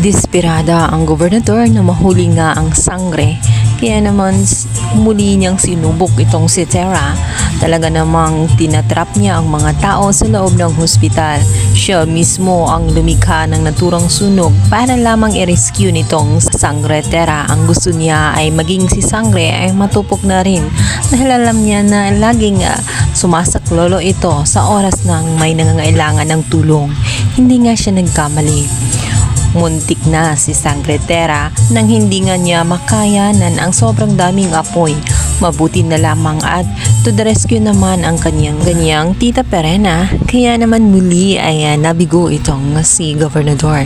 Desperada ang gobernador na mahuli nga ang sangre kaya naman muli niyang sinubok itong si Tara. Talaga namang tinatrap niya ang mga tao sa loob ng hospital. Siya mismo ang lumikha ng naturang sunog para lamang i-rescue nitong sangre Tera. Ang gusto niya ay maging si sangre ay matupok na rin dahil alam niya na laging ah, sumasaklolo ito sa oras ng may nangangailangan ng tulong. Hindi nga siya nagkamali. Muntik na si Sangretera nang hindi nga niya makayanan ang sobrang daming apoy. Mabuti na lamang at to the rescue naman ang kanyang ganyang tita Perena. Kaya naman muli ay nabigo itong si Gobernador.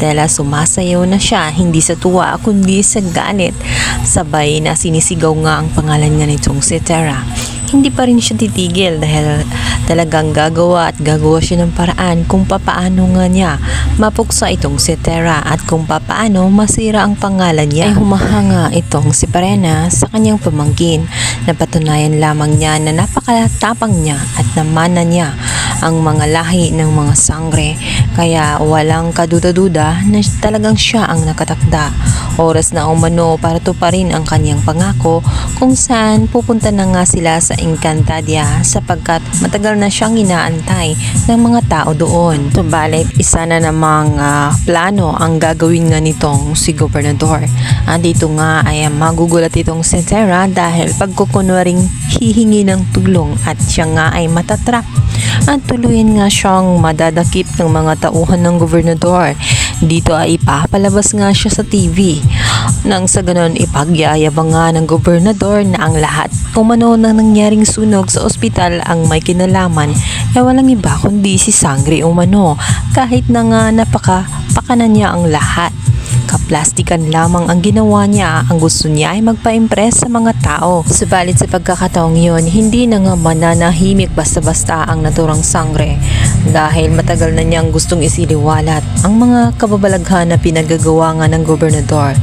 Dahil sumasayaw na siya hindi sa tuwa kundi sa galit. Sabay na sinisigaw nga ang pangalan nga nitong si Tara. Hindi pa rin siya titigil dahil talagang gagawa at gagawa siya ng paraan kung papaano nga niya mapuksa itong si Tera at kung papaano masira ang pangalan niya. Ay humahanga itong si Parena sa kanyang pamangkin. Napatunayan lamang niya na napakatapang niya at namana niya ang mga lahi ng mga sangre. Kaya walang kaduda-duda na talagang siya ang nakatakda. Oras na umano para tuparin ang kanyang pangako kung saan pupunta na nga sila sa Encantadia sapagkat matagal na siyang inaantay ng mga tao doon. Subalit isa na namang ah, plano ang gagawin nga nitong si Gobernador. Ah, dito nga ay magugulat itong Sarah dahil pagkukunwaring hihingi ng tulong at siya nga ay matatrap at tuluyan nga siyang madadakip ng mga tauhan ng gobernador. Dito ay ipapalabas nga siya sa TV. Nang sa ganon ipagyayabang nga ng gobernador na ang lahat umano ng nangyaring sunog sa ospital ang may kinalaman ay walang iba kundi si Sangre umano kahit na nga napaka pakanan niya ang lahat. Kaplastikan lamang ang ginawa niya. Ang gusto niya ay magpa-impress sa mga tao. Subalit sa pagkakataong yun, hindi na nga mananahimik basta-basta ang naturang sangre dahil matagal na niyang gustong isiliwalat ang mga kababalaghan na pinagagawa nga ng gobernador.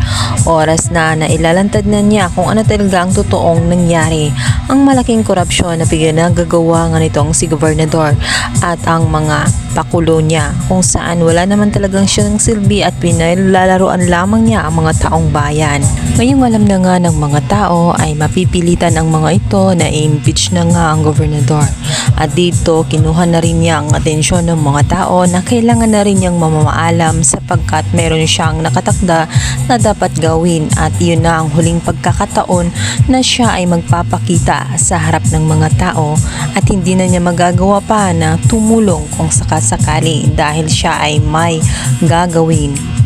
Oras na na ilalantad na niya kung ano talaga ang totoong nangyari. Ang malaking korupsyon na pinagagawa nga nitong si gobernador at ang mga pakulo niya kung saan wala naman talagang siyang silbi at pinalalaroan lamang niya ang mga taong bayan. Ngayong alam na nga ng mga tao ay mapipilitan ang mga ito na i-impeach na nga ang gobernador. At dito kinuha na rin niya ang atensyon ng mga tao na kailangan na rin niyang mamamaalam sapagkat meron siyang nakatakda na dapat gawin. At yun na ang huling pagkakataon na siya ay magpapakita sa harap ng mga tao at hindi na niya magagawa pa na tumulong kung sakasakali dahil siya ay may gagawin